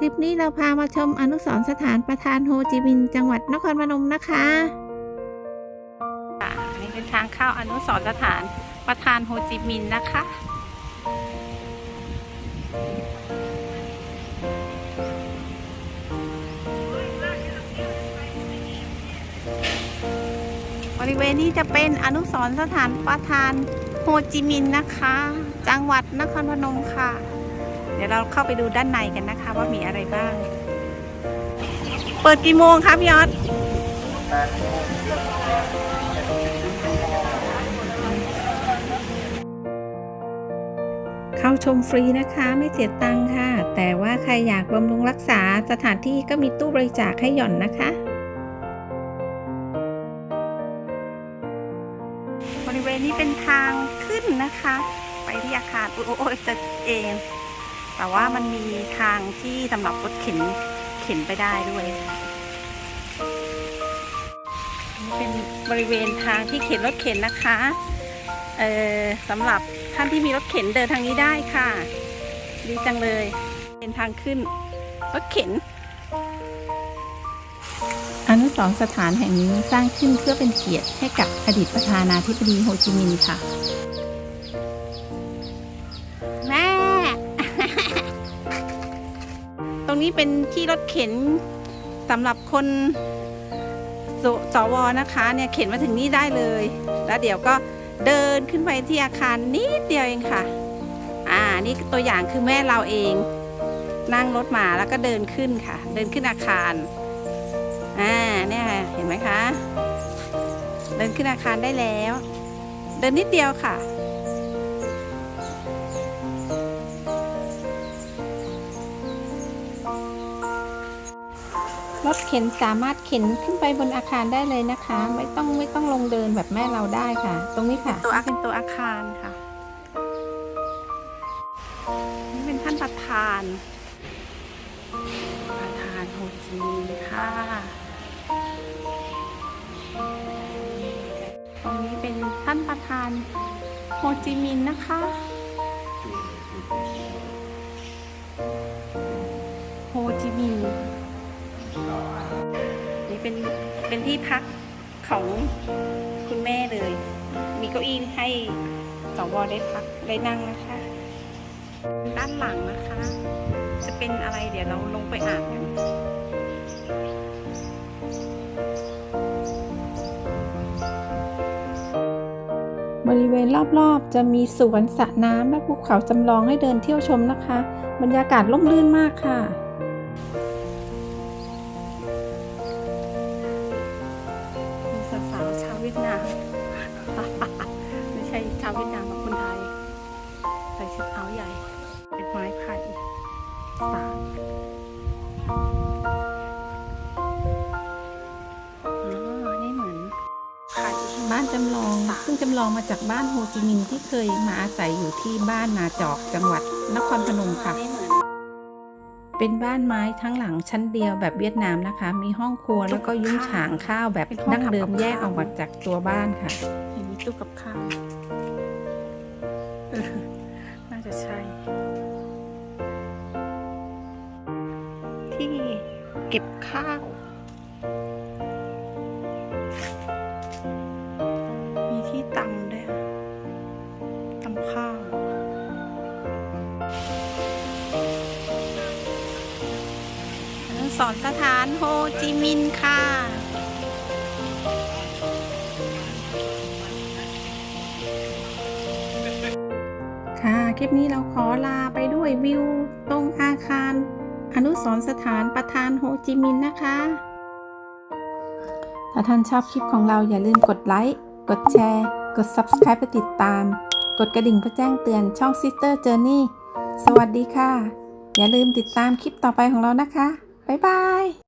คลิปนี้เราพามาชมอนุสรณ์สถานประธานโฮจิมินห์จังหวัดนครพนมนะคะอันนี้เป็นทางเข้าอนุสรณ์สถานประธานโฮจิมินห์นะคะ บริเวณนี้จะเป็นอนุสรณ์สถานประธานโฮจิมินห์นะคะ จังหวัดนครพนมค่ะ เดี๋ยวเราเข้าไปดูด้านในกันนะคะ ว่ามีอะไรบ้าง เปิดกี่โมงคะพี่ยอดเข้าชมฟรีนะคะไม่เสียตังค่ะ แต่ว่าใครอยากบำรุงรักษาสถานที่ก็มีตู้บริจาคให้หย่อนนะคะ บริเวณนี้เป็นทางขึ้นนะคะ ไปที่อาคารโอ้โอ้ยจะเอง แต่ว่ามันมีทางที่สำหรับรถเข็นเข็นไปได้ด้วยเป็นบริเวณทางที่เข็นรถเข็นนะคะเออสำหรับท่านที่มีรถเข็นเดินทางนี้ได้ค่ะ ดีจังเลย เป็นทางขึ้นรถเข็น อนุสรณ์สถานแห่งนี้สร้างขึ้นเพื่อเป็นเกียรติให้กับอดีตประธานาธิบดีโฮจิมินห์ค่ะ รงนี้เป็นที่รถเข็นสำหรับคนสสวนะคะเนี่ยเข็นมาถึงนี่ได้เลย แล้วเดี๋ยวก็เดินขึ้นไปที่อาคารนิดเดียวเองค่ะ อ่านี่ตัวอย่างคือแม่เราเอง นั่งรถมาแล้วก็เดินขึ้นค่ะ เดินขึ้นอาคารอ่าเนี่ยเห็นไหมคะ เดินขึ้นอาคารได้แล้ว เดินนิดเดียวค่ะ รถเข็นสามารถเข็นขึ้นไปบนอาคารได้เลยนะคะ ไม่ต้องไม่ต้องลงเดินแบบแม่เราได้ค่ะ ตรงนี้ค่ะตัวเป็นตัวอาคารค่ะนี่เป็นท่านประธาน ประธานโฮจิมินห์ค่ะ ตรงนี้เป็นท่านประธานโฮจิมินห์นะคะ เป็นเป็นที่พักของคุณแม่เลย มีเก้าอี้ให้สวได้พักได้นั่งนะคะ ด้านหลังนะคะ จะเป็นอะไรเดี๋ยวเราลงไปอ่านกันบริเวณรอบๆ จะมีสวนสระน้ำและภูเขาจำลองให้เดินเที่ยวชมนะคะ บรรยากาศร่มรื่นมากค่ะำลองมาจากบ้านโฮจิมินห์ที่เคยมาอาศัยอยู่ที่บ้านนาจอกจังหวัดนครพนมค่ะ เป็นบ้านไม้ทั้งหลังชั้นเดียวแบบเวียดนามนะคะ มีห้องครัวแล้วก็ยุ้งฉางข้าวแบบดั้งเดิมแยกออกมาจากตัวบ้านค่ะเห็นมีตู้กับข้าวน่าจะใช่ ที่เก็บข้าว สรสถานโฮจิมินห์ค่ะ ค่ะ คลิปนี้เราขอลาไปด้วยวิวตรงอาคาร อนุสรสถานประธานโฮจิมินห์นะคะ ถ้าท่านชอบคลิปของเราอย่าลืมกดไลค์ กดแชร์ กด Subscribe ไปติดตาม กดกระดิ่งเพื่อแจ้งเตือนช่อง Sister Journey สวัสดีค่ะ อย่าลืมติดตามคลิปต่อไปของเรานะคะ บ๊ายบาย